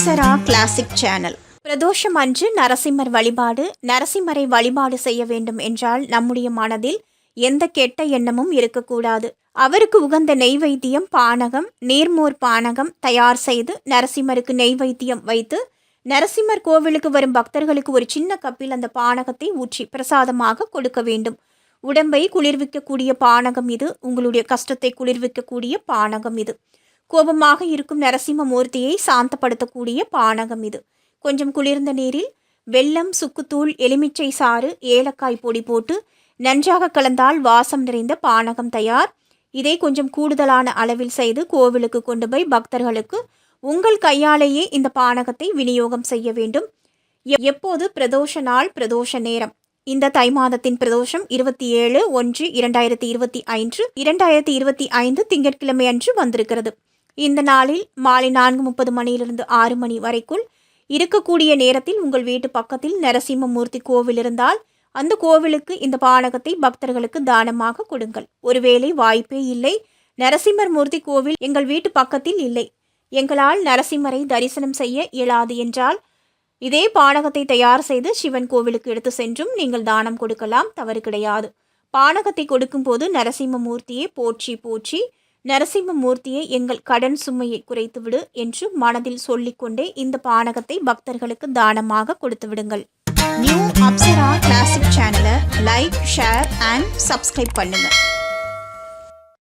Apsara classic channel Pradosham அன்று நரசிம்மர் வழிபாடு நரசிம்மரை வழிபாடு செய்ய வேண்டும் என்றால் நம்முடைய மனதில் எந்த கெட்ட எண்ணமும் இருக்கக்கூடாது. அவருக்கு உகந்த நெய்வைத்தியம் பானகம் நீர்மோர் பானகம் தயார் செய்து நரசிம்மருக்கு நெய்வைத்தியம் வைத்து நரசிம்மர் கோவிலுக்கு வரும் பக்தர்களுக்கு ஒரு சின்ன கப்பில் அந்த பானகத்தை ஊற்றி பிரசாதமாக கொடுக்க வேண்டும். உடம்பை குளிர்விக்கக்கூடிய பானகம் இது உங்களுடைய கஷ்டத்தை குளிர்விக்கக்கூடிய பானகம் இது. கோபமாக இருக்கும் நரசிம்ம மூர்த்தியை சாந்தப்படுத்தக்கூடிய பானகம் இது. கொஞ்சம் குளிர்ந்த நீரில் வெல்லம் சுக்குத்தூள் எலுமிச்சை சாறு ஏலக்காய் பொடி போட்டு நன்றாக கலந்தால் வாசம் நிறைந்த பானகம் தயார். இதை கொஞ்சம் கூடுதலான அளவில் செய்து கோவிலுக்கு கொண்டு போய் பக்தர்களுக்கு உங்கள் கையாலேயே இந்த பானகத்தை விநியோகம் செய்ய வேண்டும். எப்போது? பிரதோஷ நாள் பிரதோஷ நேரம். இந்த தை மாதத்தின் பிரதோஷம் இருபத்தி ஏழு ஒன்று இரண்டாயிரத்தி இருபத்தி ஐந்து இரண்டாயிரத்தி இருபத்தி ஐந்து திங்கட்கிழமை அன்று வந்திருக்கிறது. இந்த நாளில் மாலை நான்கு முப்பது மணியிலிருந்து ஆறு மணி வரைக்குள் இருக்கக்கூடிய நேரத்தில் உங்கள் வீட்டு பக்கத்தில் நரசிம்மமூர்த்தி கோவில் இருந்தால் அந்த கோவிலுக்கு இந்த பானகத்தை பக்தர்களுக்கு தானமாக கொடுங்கள். ஒருவேளை வாய்ப்பே இல்லை. நரசிம்மர் மூர்த்தி கோவில் எங்கள் வீட்டு பக்கத்தில் இல்லை. எங்களால் நரசிம்மரை தரிசனம் செய்ய இயலாது என்றால் இதே பானகத்தை தயார் செய்து சிவன் கோவிலுக்கு எடுத்து சென்றும் நீங்கள் தானம் கொடுக்கலாம். தவறு கிடையாது. பானகத்தை கொடுக்கும்போது நரசிம்ம மூர்த்தியை போற்றி போற்றி நரசிம்ம மூர்த்தியை எங்கள் கடன் சுமையை குறைத்துவிடு என்று மனதில் சொல்லிக்கொண்டே இந்த பானகத்தை பக்தர்களுக்கு தானமாக கொடுத்து விடுங்கள் நியூ அப்சரா கிளாசிக் சேனலை லைக் ஷேர் அண்ட் சப்ஸ்கிரைப் பண்ணுங்கள்